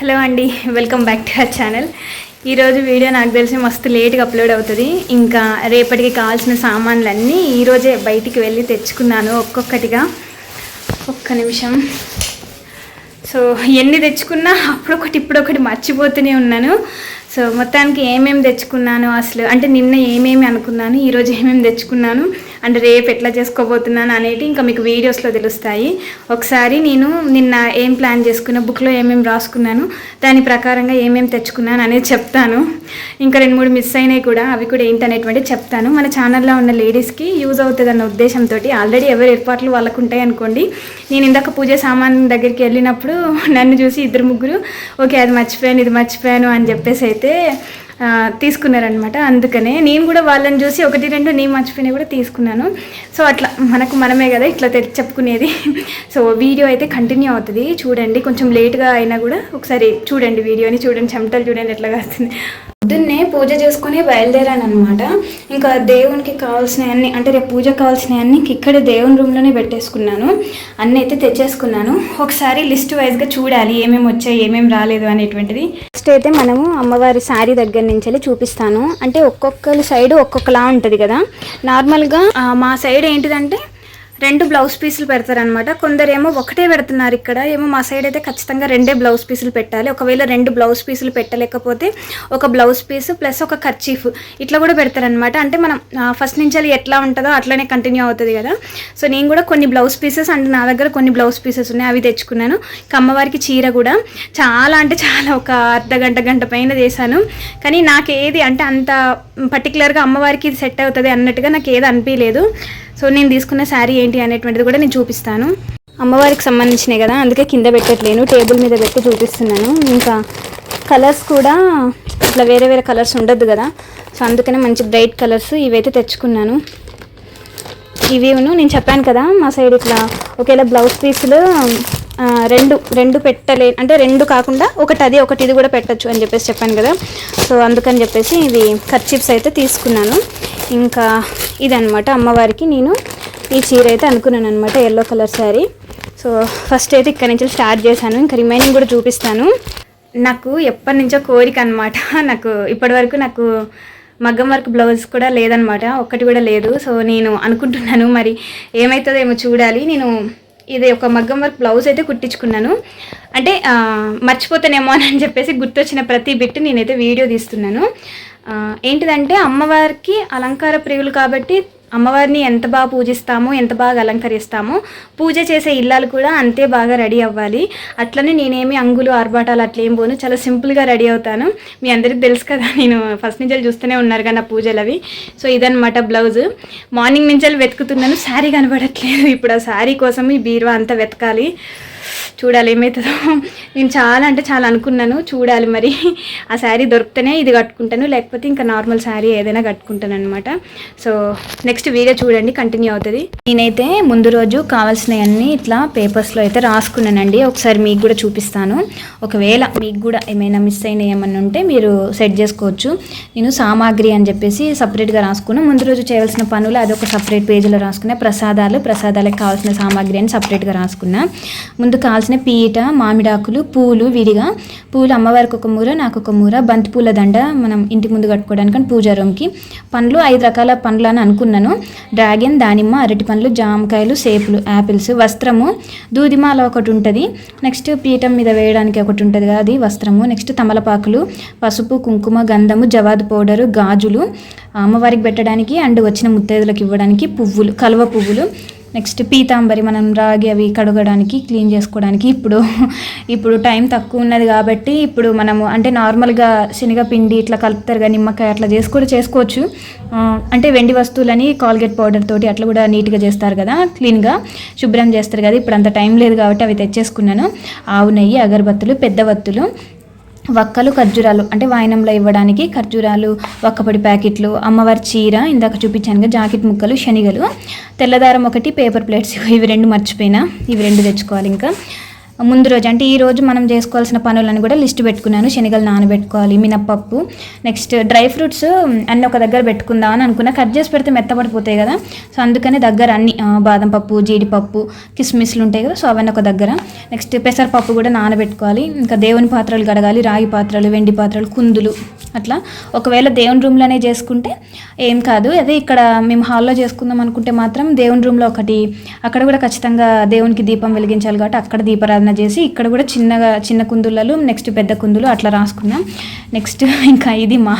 Hello అండి welcome back to our channel. ఈరోజు video నాకు తెలిసి మస్తు లేట్గా అప్లోడ్ అవుతుంది. ఇంకా రేపటికి కావాల్సిన సామాన్లన్నీ ఈరోజే బయటికి వెళ్ళి తెచ్చుకున్నాను ఒక్కొక్కటిగా. ఒక్క నిమిషం. సో ఎన్ని తెచ్చుకున్నా అప్పుడొకటి ఇప్పుడొకటి మర్చిపోతూనే ఉన్నాను. సో మొత్తానికి ఏమేమి తెచ్చుకున్నాను అసలు? అంటే నిన్న ఏమేమి అనుకున్నాను? ఈరోజు ఏమేమి తెచ్చుకున్నాను? అంటే రేపు ఎట్లా చేసుకోబోతున్నాను అనేటి ఇంకా మీకు వీడియోస్లో తెలుస్తాయి. ఒకసారి నేను నిన్న ఏం ప్లాన్ చేసుకున్నా బుక్లో ఏమేమి రాసుకున్నాను దాని ప్రకారంగా ఏమేమి తెచ్చుకున్నాను అనేది చెప్తాను. ఇంకా రెండు మూడు మిస్ అయినాయి కూడా అవి కూడా ఏంటనేటువంటి చెప్తాను. మన ఛానల్లో ఉన్న లేడీస్కి యూజ్ అవుతుంది అన్న ఉద్దేశంతో ఆల్రెడీ ఎవరి ఏర్పాట్లు వాళ్ళకు ఉంటాయి అనుకోండి. నేను ఇందాక పూజ సామాన్ దగ్గరికి వెళ్ళినప్పుడు నన్ను చూసి ఇద్దరు ముగ్గురు ఓకే అది మర్చిపోయాను ఇది మర్చిపోయాను అని చెప్పేసి అయితే తీసుకున్నారనమాట అందుకనే నేను కూడా వాళ్ళని చూసి ఒకటి రెండు నేను మర్చిపోయినా కూడా తీసుకున్నాను. సో అట్లా మనకు మనమే కదా ఇట్లా తె- చెప్పుకునేది. సో వీడియో అయితే కంటిన్యూ అవుతుంది. చూడండి కొంచెం లేట్గా అయినా కూడా ఒకసారి చూడండి వీడియోని చూడండి చెమటలు చూడండి ఎట్లా వస్తుంది పొద్దున్నే పూజ చేసుకుని బయలుదేరాను అనమాట ఇంకా దేవునికి కావాల్సినవన్నీ అంటే రేపు పూజ కావాల్సినవి అన్ని ఇక్కడ దేవుని రూమ్లోనే పెట్టేసుకున్నాను. అన్నీ అయితే తెచ్చేసుకున్నాను. ఒకసారి లిస్ట్ వైజ్గా చూడాలి ఏమేమి వచ్చాయి ఏమేమి రాలేదు అనేటువంటిది. ఫస్ట్ అయితే మనము అమ్మవారి శారీ దగ్గర నుంచి వెళ్ళి చూపిస్తాను. అంటే ఒక్కొక్కరి సైడ్ ఒక్కొక్కలా ఉంటుంది కదా. నార్మల్గా మా సైడ్ ఏంటిదంటే రెండు బ్లౌజ్ పీసులు పెడతారనమాట కొందరేమో ఒకటే పెడుతున్నారు ఇక్కడ. ఏమో మా సైడ్ అయితే ఖచ్చితంగా రెండే బ్లౌజ్ పీసులు పెట్టాలి. ఒకవేళ రెండు బ్లౌజ్ పీసులు పెట్టలేకపోతే ఒక బ్లౌజ్ పీస్ ప్లస్ ఒక కర్చీఫ్ ఇట్లా కూడా పెడతారనమాట అంటే మనం ఫస్ట్ నుంచి అది ఎట్లా ఉంటుందో అట్లనే కంటిన్యూ అవుతుంది కదా. సో నేను కూడా కొన్ని బ్లౌజ్ పీసెస్ అండ్ నా దగ్గర కొన్ని బ్లౌజ్ పీసెస్ ఉన్నాయి. అవి తెచ్చుకున్నాను. కమ్మవారికి అమ్మవారికి చీర కూడా చాలా అంటే చాలా ఒక అర్ధ గంట గంట పైన చేశాను. కానీ నాకు ఏది అంటే అంత పర్టికులర్గా అమ్మవారికి ఇది సెట్ అవుతుంది అన్నట్టుగా నాకు ఏది అనిపించలేదు సో నేను తీసుకున్న శారీ ఏంటి అనేటువంటిది కూడా నేను చూపిస్తాను. అమ్మవారికి సంబంధించినవి కదా అందుకే కింద పెట్టట్లేను టేబుల్ మీద పెట్టి చూపిస్తున్నాను. ఇంకా కలర్స్ కూడా ఇట్లా వేరే వేరే కలర్స్ ఉండదు కదా సో అందుకనే మంచి బ్రైట్ కలర్స్ ఇవైతే తెచ్చుకున్నాను. ఇవిను నేను చెప్పాను కదా మా సైడ్ ఇట్లా ఒకవేళ బ్లౌజ్ పీసులు రెండు రెండు పెట్టలే అంటే రెండు కాకుండా ఒకటి అది ఒకటి ఇది కూడా పెట్టచ్చు అని చెప్పేసి చెప్పాను కదా. సో అందుకని చెప్పేసి ఇవి కర్చిప్స్ అయితే తీసుకున్నాను. ఇంకా ఇదనమాట అమ్మవారికి నేను ఈ చీర అయితే అనుకున్నాను అనమాట yellow colour sari so first అయితే ఇక్కడ నుంచి స్టార్ట్ చేశాను ఇంకా రిమైనింగ్ కూడా చూపిస్తాను. నాకు ఎప్పటి నుంచో కోరిక అనమాట నాకు ఇప్పటివరకు నాకు మగ్గం వర్క్ బ్లౌజ్ కూడా లేదనమాట ఒక్కటి కూడా లేదు. సో నేను అనుకుంటున్నాను మరి ఏమవుతుందో ఏమో చూడాలి. నేను ఇది ఒక మగ్గం వర్క్ బ్లౌజ్ అయితే కుట్టించుకున్నాను. అంటే మర్చిపోతానేమో అని చెప్పేసి గుర్తొచ్చిన ప్రతి బిట్ నేనైతే వీడియో తీస్తున్నాను. ఏంటిదంటే అమ్మవారికి అలంకార ప్రియులు కాబట్టి అమ్మవారిని ఎంత బాగా పూజిస్తామో ఎంత బాగా అలంకరిస్తామో పూజ చేసే ఇల్లాలు కూడా అంతే బాగా రెడీ అవ్వాలి. అట్లనే నేనేమి అంగులు ఆర్భాటాలు అట్లా ఏం పోను. చాలా సింపుల్గా రెడీ అవుతాను. మీ అందరికి తెలుసు కదా నేను ఫస్ట్ నుంచి చూస్తూనే ఉన్నారు కదా నా పూజలు అవి. సో ఇదనమాట బ్లౌజ్. మార్నింగ్ నుంచి వెతుకుతున్నాను. శారీ కనబడట్లేదు. ఇప్పుడు ఆ శారీ కోసం ఈ బీరువా అంతా వెతకాలి. చూడాలి ఏమవుతుందో నేను చాలా అంటే చాలా అనుకున్నాను చూడాలి మరి. ఆ శారీ దొరికితేనే ఇది కట్టుకుంటాను లేకపోతే ఇంకా నార్మల్ శారీ ఏదైనా కట్టుకుంటాను అనమాట సో నెక్స్ట్ వీడియో చూడండి కంటిన్యూ అవుతుంది. నేనైతే ముందు రోజు కావాల్సినవన్నీ ఇట్లా పేపర్స్లో అయితే రాసుకున్నానండి. ఒకసారి మీకు కూడా చూపిస్తాను. ఒకవేళ మీకు కూడా ఏమైనా మిస్ అయిన ఏమన్నా ఉంటే మీరు సెట్ చేసుకోవచ్చు. నేను సామాగ్రి అని చెప్పేసి సపరేట్గా రాసుకున్నాను ముందు రోజు చేయవలసిన పనులు అదొక సపరేట్ పేజీలో రాసుకున్నా. ప్రసాదాలు ప్రసాదాలకు కావాల్సిన సామాగ్రి అని సపరేట్గా రాసుకున్నా. ముందు కావాల్సిన పీట మామిడాకులు పూలు విడిగా పూలు అమ్మవారికి ఒక మూర నాకు ఒక మూర. బంతి పూల దండ మనం ఇంటి ముందు కట్టుకోవడానికి అని పూజా రూమ్కి. పండ్లు ఐదు రకాల పండ్లు అని అనుకున్నాను. డ్రాగన్ దానిమ్మ అరటి పండ్లు జామకాయలు సేపులు యాపిల్స్ వస్త్రము. దూదిమాల ఒకటి ఉంటుంది. నెక్స్ట్ పీఠం మీద వేయడానికి ఒకటి ఉంటుంది కదా అది వస్త్రము. నెక్స్ట్ తమలపాకులు పసుపు కుంకుమ గంధము జవాదు పౌడరు గాజులు. అమ్మవారికి పెట్టడానికి అండ్ వచ్చిన ముత్తైదులకు ఇవ్వడానికి పువ్వులు కలువ పువ్వులు. నెక్స్ట్ పీతాంబరి మనం రాగి అవి కడగడానికి క్లీన్ చేసుకోవడానికి ఇప్పుడు ఇప్పుడు టైం తక్కువ ఉన్నది కాబట్టి ఇప్పుడు మనము అంటే నార్మల్గా శనగపిండి ఇట్లా కలుపుతారు కానీ నిమ్మకాయ అట్లా చేసి కూడా చేసుకోవచ్చు. అంటే వెండి వస్తువులని కాల్గేట్ పౌడర్ తోటి అట్లా కూడా నీట్గా చేస్తారు కదా క్లీన్గా శుభ్రం చేస్తారు కదా. ఇప్పుడు అంత టైం లేదు కాబట్టి అవి తెచ్చేసుకున్నాను. ఆవు నెయ్యి అగరబత్తులు పెద్ద వత్తులు వక్కలు ఖర్జూరాలు అంటే వాయనంలో ఇవ్వడానికి ఖర్జూరాలు వక్కపొడి ప్యాకెట్లు అమ్మవారి చీర ఇందాక చూపించాను జాకెట్ ముక్కలు శనిగలు. తెల్లదారం ఒకటి పేపర్ ప్లేట్స్ ఇవి రెండు మర్చిపోయినా ఇవి రెండు తెచ్చుకోవాలి ఇంకా. ముందు రోజు అంటే ఈ రోజు మనం చేసుకోవాల్సిన పనులను కూడా లిస్ట్ పెట్టుకున్నాను. శనగలు నానబెట్టుకోవాలి మినప్పప్పు నెక్స్ట్ డ్రై ఫ్రూట్స్ అన్నీ ఒక దగ్గర పెట్టుకుందాం అని అనుకున్నా. కట్ చేసి పెడితే మెత్తపడిపోతాయి కదా. సో అందుకని దగ్గర అన్ని బాదం పప్పు జీడిపప్పు కిస్మిస్లు ఉంటాయి కదా. సో అవన్నీ ఒక దగ్గర. నెక్స్ట్ పెసరపప్పు కూడా నానబెట్టుకోవాలి. ఇంకా దేవుని పాత్రలు కడగాలి రాగి పాత్రలు వెండి పాత్రలు కుందులు అట్లా. ఒకవేళ దేవుని రూమ్లోనే చేసుకుంటే ఏం కాదు. అదే ఇక్కడ మేము హాల్లో చేసుకుందాం అనుకుంటే మాత్రం దేవుని రూమ్లో ఒకటి అక్కడ కూడా ఖచ్చితంగా దేవునికి దీపం వెలిగించాలి కాబట్టి అక్కడ దీపారాధన చేసి ఇక్కడ కూడా చిన్నగా చిన్న కుందులలో నెక్స్ట్ పెద్ద కుందులు అట్లా రాసుకున్నాం. నెక్స్ట్ ఇంకా ఇది మా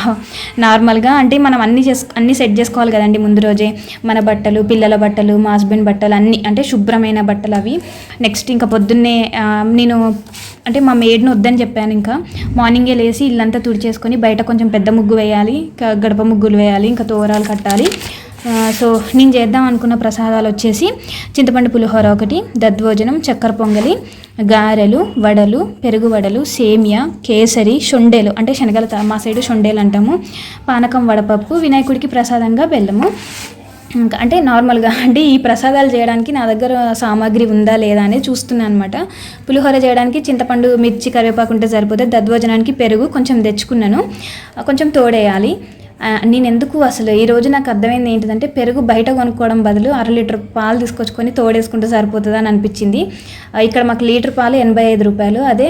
నార్మల్గా అంటే మనం అన్ని చేసు అన్ని సెట్ చేసుకోవాలి కదండి ముందు రోజే. మన బట్టలు పిల్లల బట్టలు మా హస్బెండ్ బట్టలు అన్నీ అంటే శుభ్రమైన బట్టలు అవి. నెక్స్ట్ ఇంకా పొద్దున్నే నేను అంటే మా మేడ్ని వద్దని చెప్పాను ఇంకా. మార్నింగే లేచి ఇల్లంతా తుడిచేసుకొని బయట కొంచెం పెద్ద ముగ్గు వేయాలి గడప ముగ్గులు వేయాలి ఇంకా తోరాలు కట్టాలి. సో నేను చేద్దాం అనుకున్న ప్రసాదాలు వచ్చేసి చింతపండు పులిహోర ఒకటి దద్భోజనం చక్కెర పొంగలి గారెలు వడలు పెరుగు వడలు సేమియా కేసరి షొండేలు అంటే శనగల తా- మా సైడు షొండేలు అంటాము. పానకం వడపప్పు వినాయకుడికి ప్రసాదంగా బెల్లము. ఇంకా అంటే నార్మల్గా అంటే ఈ ప్రసాదాలు చేయడానికి నా దగ్గర సామాగ్రి ఉందా లేదా అనేది చూస్తున్నాను అనమాట పులిహోర చేయడానికి చింతపండు మిర్చి కరివేపాకు ఉంటే సరిపోతే దద్వజనానికి పెరుగు కొంచెం తెచ్చుకున్నాను. కొంచెం తోడేయాలి. నేను ఎందుకు అసలు? ఈ రోజు నాకు అర్థమైంది ఏంటిదంటే పెరుగు బయట కొనుక్కోవడం బదులు అర లీటర్ పాలు తీసుకొచ్చుకొని తోడేసుకుంటే సరిపోతుంది అని అనిపించింది ఇక్కడ మాకు లీటర్ పాలు ఎనభై ఐదు రూపాయలు. అదే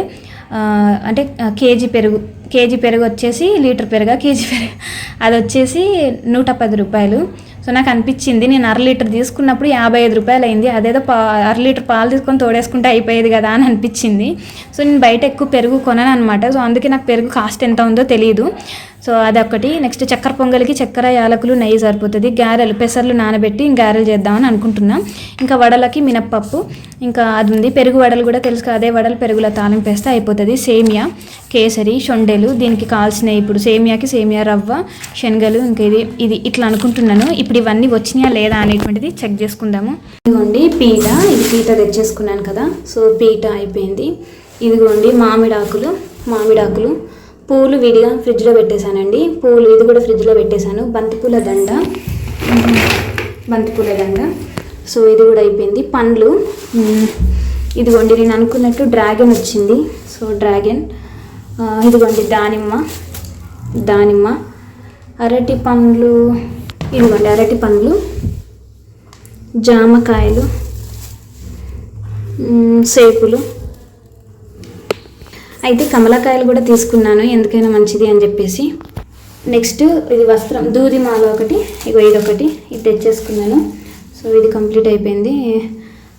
అంటే కేజీ పెరుగు కేజీ పెరుగు వచ్చేసి లీటర్ పెరుగా కేజీ పెరుగు. అది వచ్చేసి నూట పది రూపాయలు. సో నాకు అనిపించింది నేను అర లీటర్ తీసుకున్నప్పుడు యాభై ఐదు రూపాయలు అయింది అదేదో పా అర లీటర్ పాలు తీసుకొని తోడేసుకుంటే అయిపోయేది కదా అని అనిపించింది. సో నేను బయట ఎక్కువ పెరుగు కొనను అనమాట సో అందుకే నాకు పెరుగు కాస్ట్ ఎంత ఉందో తెలియదు సో అదొకటి నెక్స్ట్ చక్కెర పొంగలికి చక్కెర యాలకులు నెయ్యి సరిపోతుంది. గారెలు పెసర్లు నానబెట్టి గారెలు చేద్దామని అనుకుంటున్నాం. ఇంకా వడలకి మినప్పప్పు ఇంకా అది ఉంది. పెరుగు వడలు కూడా తెలుసు అదే వడలు పెరుగులో తాలింపు వేస్తే అయిపోతుంది. సేమియా కేసరి షొండెలు దీనికి కావాల్సిన ఇప్పుడు సేమియాకి సేమియా రవ్వ శనగలు ఇంకా ఇది ఇది ఇట్లా అనుకుంటున్నాను. ఇప్పుడు ఇవన్నీ వచ్చినాయా లేదా అనేటువంటిది చెక్ చేసుకుందాము. ఇదిగోండి పీట. ఇది పీట తెచ్చేసుకున్నాను కదా. సో పీట అయిపోయింది. ఇదిగోండి మామిడాకులు మామిడాకులు. పూలు విడిగా ఫ్రిడ్జ్లో పెట్టేశానండి. పూలు ఇది కూడా ఫ్రిడ్జ్లో పెట్టేశాను. బంతిపూల దండ. బంతిపూల దండ. సో ఇది కూడా అయిపోయింది. పండ్లు. ఇదిగోండి నేను అనుకున్నట్టు డ్రాగన్ వచ్చింది. So dragon. ఇదిగోండి దానిమ్మ. దానిమ్మ. అరటి పండ్లు. ఇదిగోండి అరటి పండ్లు. జామకాయలు. సేపులు. అయితే కమలకాయలు కూడా తీసుకున్నాను. ఎందుకైనా మంచిది అని చెప్పేసి. నెక్స్ట్ ఇది వస్త్రం. దూది మాల ఒకటి ఇగో ఇదొకటి. ఇది తెచ్చేసుకున్నాను. సో ఇది కంప్లీట్ అయిపోయింది.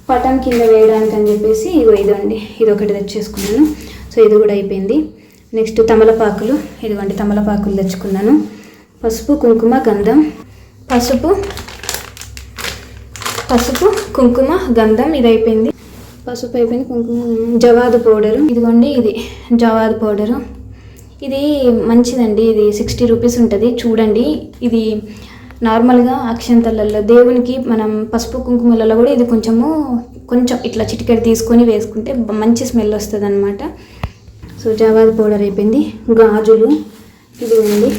పటం కింద వేయడానికి అని చెప్పేసి ఇగో ఇదండి. ఇది ఒకటి తెచ్చేసుకున్నాను. సో ఇది కూడా అయిపోయింది. నెక్స్ట్ తమలపాకులు. ఇదిగోండి తమలపాకులు తెచ్చుకున్నాను. పసుపు కుంకుమ గంధం. పసుపు పసుపు కుంకుమ గంధం. ఇది అయిపోయింది. పసుపు అయిపోయింది కుంకుమ జవాదు పౌడరు. ఇదిగోండి ఇది జవాదు పౌడరు. ఇది మంచిదండి ఇది సిక్స్టీ రూపీస్ ఉంటుంది. చూడండి ఇది నార్మల్గా అక్షంతలలో దేవునికి మనం పసుపు కుంకుమలలో కూడా ఇది కొంచెము కొంచెం ఇట్లా చిటికెడు తీసుకొని వేసుకుంటే మంచి స్మెల్ వస్తుంది అనమాట సో జవాదు పౌడర్ అయిపోయింది. గాజులు ఇది ఉంది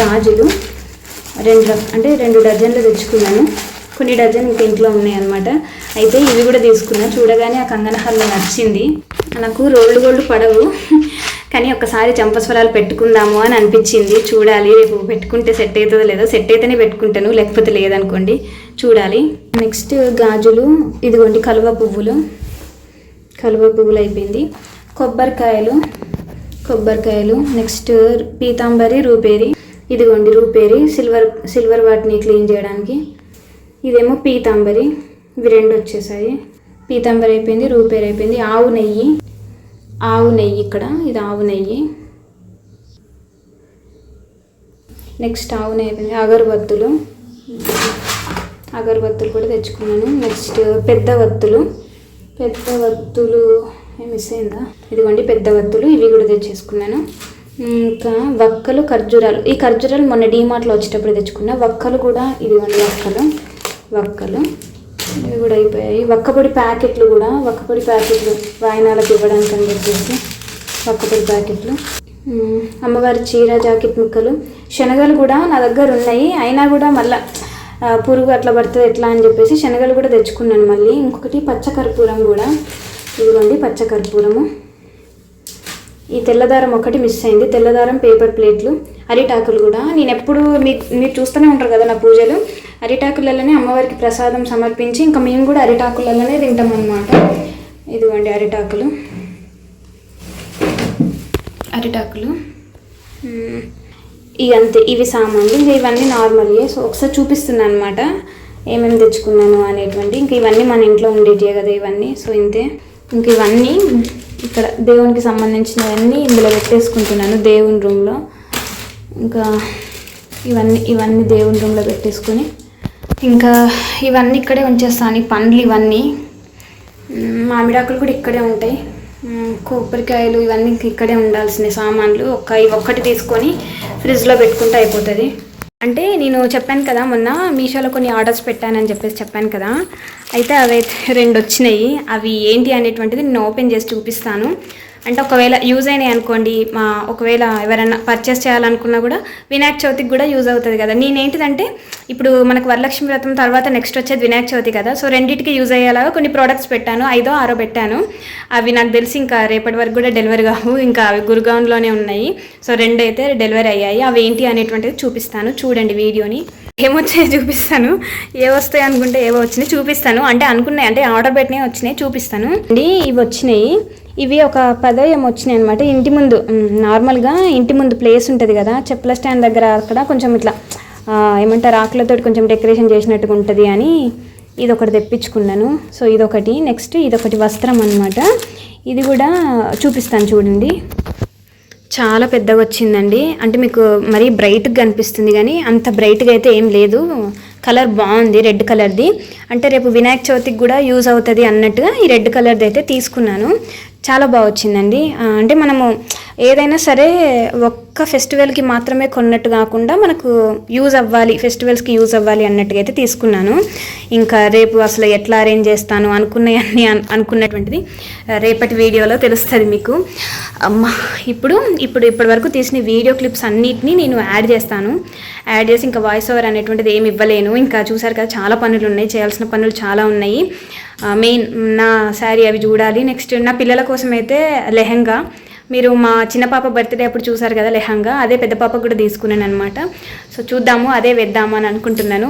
గాజులు. రెండు అంటే రెండు డజన్లు తెచ్చుకున్నాను. కొన్ని డజన్ ఇంకా ఇంట్లో ఉన్నాయి అనమాట అయితే ఇవి కూడా తీసుకున్నా. చూడగానే ఆ కంగనహాల్లో నచ్చింది. నాకు రోల్డ్ గోల్డ్ పడవు. కానీ ఒకసారి చంపస్వరాలు పెట్టుకుందాము అని అనిపించింది. చూడాలి రేపు పెట్టుకుంటే సెట్ అవుతుందో లేదో. సెట్ అయితేనే పెట్టుకుంటాను లేకపోతే లేదనుకోండి. చూడాలి. నెక్స్ట్ గాజులు. ఇదిగోండి కలువ పువ్వులు. కలువ పువ్వులు అయిపోయింది. కొబ్బరికాయలు. కొబ్బరికాయలు. నెక్స్ట్ పీతాంబరి రూపేరి. ఇదిగోండి రూపేరి. సిల్వర్ సిల్వర్ వాటిని క్లీన్ చేయడానికి. ఇదేమో పీతాంబరి. ఇవి రెండు వచ్చేసాయి. పీతాంబరి అయిపోయింది రూపేరు అయిపోయింది. ఆవు నెయ్యి. ఆవు నెయ్యి ఇక్కడ. ఇది ఆవు నెయ్యి. నెక్స్ట్ ఆవు నెయ్యి అయిపోయింది. అగరబత్తులు. అగరబత్తులు కూడా తెచ్చుకున్నాను. నెక్స్ట్ పెద్ద వత్తులు పెద్ద వత్తులు మిస్ అయిందా? ఇదిగోండి పెద్ద వత్తులు ఇవి కూడా తెచ్చేసుకున్నాను. ఇంకా వక్కలు ఖర్జూరాలు. ఈ ఖర్జూరాలు మొన్న డీమార్ట్లో వచ్చేటప్పుడు తెచ్చుకున్నా వక్కలు కూడా ఇదిగోండి వక్కలు. వక్కలు. ఇవి కూడా అయిపోయాయి. వక్కపొడి ప్యాకెట్లు కూడా వక్కపొడి ప్యాకెట్లు వాయినాలకు ఇవ్వడానికి అని చెప్పేసి వక్కపొడి ప్యాకెట్లు. అమ్మవారి చీర జాకెట్ ముక్కలు శనగలు కూడా నా దగ్గర ఉన్నాయి. అయినా కూడా మళ్ళీ పురుగు అట్లా పడుతుంది ఎట్లా అని చెప్పేసి శనగలు కూడా తెచ్చుకున్నాను మళ్ళీ. ఇంకొకటి పచ్చకర్పూరం కూడా. ఇదిగోండి పచ్చకర్పూరము. ఈ తెల్లదారం ఒకటి మిస్ అయింది. తెల్లదారం పేపర్ ప్లేట్లు అరిటాకులు కూడా. నేను ఎప్పుడు మీ మీరు చూస్తూనే ఉంటారు కదా నా పూజలు. అరిటాకులలోనే అమ్మవారికి ప్రసాదం సమర్పించి ఇంకా మేము కూడా అరిటాకులలోనే తింటాం అనమాట ఇదిగోండి అరిటాకులు. అరిటాకులు. ఇవంతే ఇవి అంతే ఇవి సామాన్లు. ఇంకా ఇవన్నీ నార్మల్గా సో ఒకసారి చూపిస్తున్నాను అనమాట ఏమేమి తెచ్చుకున్నాను అనేటువంటి ఇంకా ఇవన్నీ మన ఇంట్లో ఉండేటివే కదా ఇవన్నీ. సో ఇంతే. ఇంక ఇవన్నీ ఇక్కడ దేవునికి సంబంధించినవన్నీ ఇందులో పెట్టేసుకుంటున్నాను దేవుని రూమ్లో. ఇంకా ఇవన్నీ ఇవన్నీ దేవుని రూమ్లో పెట్టేసుకొని ఇంకా ఇవన్నీ ఇక్కడే ఉంచేస్తాను ఈ పండ్లు ఇవన్నీ. మామిడాకులు కూడా ఇక్కడే ఉంటాయి. కొబ్బరికాయలు ఇవన్నీ ఇక్కడే ఉండాల్సిన సామాన్లు. ఒక్క ఇవి ఒక్కటి తీసుకొని ఫ్రిడ్జ్లో పెట్టుకుంటే అయిపోతుంది. అంటే నేను చెప్పాను కదా మొన్న మీషోలో కొన్ని ఆర్డర్స్ పెట్టానని చెప్పేసి చెప్పాను కదా. అయితే అవి అయితే రెండు వచ్చినాయి. అవి ఏంటి అనేటువంటిది నేను ఓపెన్ చేసి చూపిస్తాను. అంటే ఒకవేళ యూజ్ అయినాయి అనుకోండి మా ఒకవేళ ఎవరైనా పర్చేస్ చేయాలనుకున్నా కూడా వినాయక చవితికి కూడా యూజ్ అవుతుంది కదా. నేనేంటిదంటే ఇప్పుడు మనకు వరలక్ష్మి వ్రతం తర్వాత నెక్స్ట్ వచ్చేది వినాయక చవితి కదా. సో రెండింటికి యూజ్ అయ్యేలాగా కొన్ని ప్రోడక్ట్స్ పెట్టాను. ఐదో ఆరో పెట్టాను. అవి నాకు తెలిసి ఇంకా రేపటి వరకు కూడా డెలివరీ కావు. ఇంకా అవి గురుగాన్లోనే ఉన్నాయి. సో రెండు అయితే డెలివరీ అయ్యాయి. అవి ఏంటి అనేటువంటిది చూపిస్తాను. చూడండి వీడియోని. ఏమొచ్చాయో చూపిస్తాను. ఏ వస్తాయి అనుకుంటే ఏవో వచ్చినాయి. చూపిస్తాను. అంటే అనుకున్నాయి. అంటే ఆర్డర్ పెట్టినవి వచ్చినాయి. చూపిస్తాను. అండి ఇవి వచ్చినాయి. ఇవి ఒక పదో ఏమో వచ్చినాయి అనమాట ఇంటి ముందు నార్మల్గా ఇంటి ముందు ప్లేస్ ఉంటుంది కదా చెప్పుల స్టాండ్ దగ్గర అక్కడ కొంచెం ఇట్లా ఏమంటారు ఆకులతో కొంచెం డెకరేషన్ చేసినట్టుగా ఉంటుంది అని ఇది ఒకటి తెప్పించుకున్నాను. సో ఇదొకటి. నెక్స్ట్ ఇదొకటి వస్త్రం అనమాట ఇది కూడా చూపిస్తాను చూడండి. చాలా పెద్దగా వచ్చిందండి. అంటే మీకు మరీ బ్రైట్గా కనిపిస్తుంది కానీ అంత బ్రైట్గా అయితే ఏం లేదు. కలర్ బాగుంది రెడ్ కలర్ది. అంటే రేపు వినాయక చవితికి కూడా యూజ్ అవుతుంది అన్నట్టుగా ఈ రెడ్ కలర్ది అయితే తీసుకున్నాను. చాలా బాగా వచ్చిందండి. అంటే మనము ఏదైనా సరే ఒక్క ఫెస్టివల్కి మాత్రమే కొన్నట్టు కాకుండా మనకు యూజ్ అవ్వాలి ఫెస్టివల్స్కి యూజ్ అవ్వాలి అన్నట్టుగా అయితే తీసుకున్నాను. ఇంకా రేపు అసలు ఎట్లా అరేంజ్ చేస్తాను అనుకున్నవన్నీ అనుకున్నటువంటిది రేపటి వీడియోలో తెలుస్తుంది మీకు. అమ్మ ఇప్పుడు ఇప్పుడు ఇప్పటి వరకు తీసిన వీడియో క్లిప్స్ అన్నిటినీ నేను యాడ్ చేస్తాను. యాడ్ చేసి ఇంకా వాయిస్ ఓవర్ అనేటువంటిది ఏమి ఇవ్వలేను. ఇంకా చూసారు కదా చాలా పనులు ఉన్నాయి. చేయాల్సిన పనులు చాలా ఉన్నాయి. మెయిన్ నా శారీ అవి చూడాలి. నెక్స్ట్ నా పిల్లల కోసం అయితే లెహంగా మీరు మా చిన్న పాప బర్త్డే అప్పుడు చూసారు కదా లెహంగా అదే పెద్ద పాప కూడా తీసుకున్నాను అనమాట సో చూద్దాము అదే వేద్దాము అని అనుకుంటున్నాను.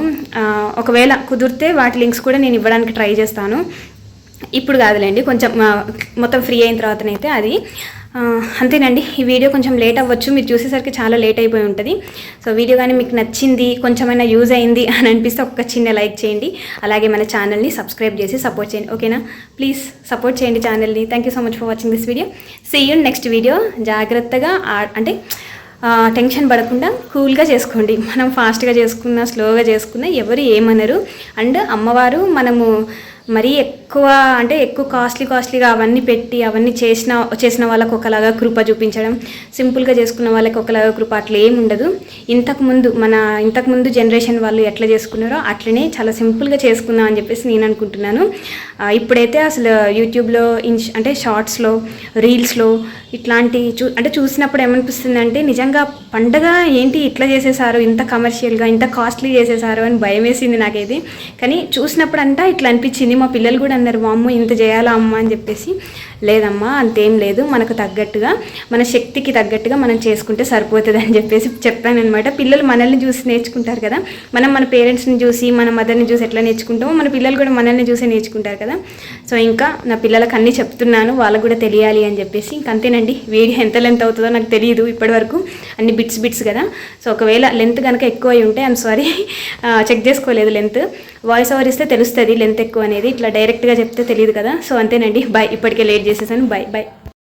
ఒకవేళ కుదిరితే వాటి లింక్స్ కూడా నేను ఇవ్వడానికి ట్రై చేస్తాను. ఇప్పుడు కాదులేండి కొంచెం మొత్తం ఫ్రీ అయిన తర్వాతనైతే అది. అంతేనండి. ఈ వీడియో కొంచెం లేట్ అవ్వచ్చు. మీరు చూసేసరికి చాలా లేట్ అయిపోయి ఉంటుంది. సో వీడియో కానీ మీకు నచ్చింది కొంచెమైనా యూజ్ అయింది అని అనిపిస్తే ఒక చిన్న లైక్ చేయండి. అలాగే మన ఛానల్ని సబ్స్క్రైబ్ చేసి సపోర్ట్ చేయండి. ఓకేనా? ప్లీజ్ సపోర్ట్ చేయండి ఛానల్ని. Thank you so much for watching this video see you next video జాగ్రత్తగా అంటే టెన్షన్ పడకుండా కూల్గా చేసుకోండి. మనం ఫాస్ట్గా చేసుకున్నా స్లోగా చేసుకున్నా ఎవరు ఏమనరు. అండ్ అమ్మవారు మనము మరీ ఎక్కువ అంటే ఎక్కువ కాస్ట్లీ కాస్ట్లీగా అవన్నీ పెట్టి అవన్నీ చేసిన చేసిన వాళ్ళకు ఒకలాగా కృప చూపించడం సింపుల్గా చేసుకున్న వాళ్ళకి ఒకలాగా కృప అట్లా ఏమి ఉండదు. ఇంతకు ముందు మన ఇంతకుముందు జనరేషన్ వాళ్ళు ఎట్లా చేసుకున్నారో అట్లనే చాలా సింపుల్గా చేసుకుందాం అని చెప్పేసి నేను అనుకుంటున్నాను. ఇప్పుడైతే అసలు యూట్యూబ్లో ఇన్స్ అంటే షార్ట్స్లో రీల్స్లో ఇట్లాంటి చూ అంటే చూసినప్పుడు ఏమనిపిస్తుంది అంటే నిజంగా పండగ ఏంటి ఇట్లా చేసేసారు? ఇంత కమర్షియల్గా ఇంత కాస్ట్లీ చేసేసారు అని భయం వేసింది నాకైతే. కానీ చూసినప్పుడు అంతా ఇట్లా అనిపించింది. మా పిల్లలు కూడా అన్నారు మా అమ్మ ఇంత చేయాలా అమ్మ? అని చెప్పేసి. లేదమ్మా అంతేం లేదు. మనకు తగ్గట్టుగా మన శక్తికి తగ్గట్టుగా మనం చేసుకుంటే సరిపోతుంది అని చెప్పేసి చెప్పానమాట పిల్లలు మనల్ని చూసి నేర్చుకుంటారు కదా. మనం మన పేరెంట్స్ని చూసి మన మదర్ని చూసి ఎట్లా నేర్చుకుంటామో మన పిల్లలు కూడా మనల్ని చూసి నేర్చుకుంటారు కదా. సో ఇంకా నా పిల్లలకు అన్నీ చెప్తున్నాను వాళ్ళకు కూడా తెలియాలి అని చెప్పేసి. ఇంక అంతేనండి. వీడియో ఎంత లెంత్ అవుతుందో నాకు తెలియదు ఇప్పటివరకు. అన్ని బిట్స్ బిట్స్ కదా. సో ఒకవేళ లెంత్ కనుక ఎక్కువ అయి ఉంటే ఐమ్ సారీ చెక్ చేసుకోలేదు లెంత్ వాయిస్ ఓవర్ ఇస్తే తెలుస్తుంది లెంత్ ఎక్కువ అనేది. ఇట్లా డైరెక్ట్గా చెప్తే తెలియదు కదా. సో అంతేనండి. బాయ్ ఇప్పటికే లేట్ చేసేసాను. Bye bye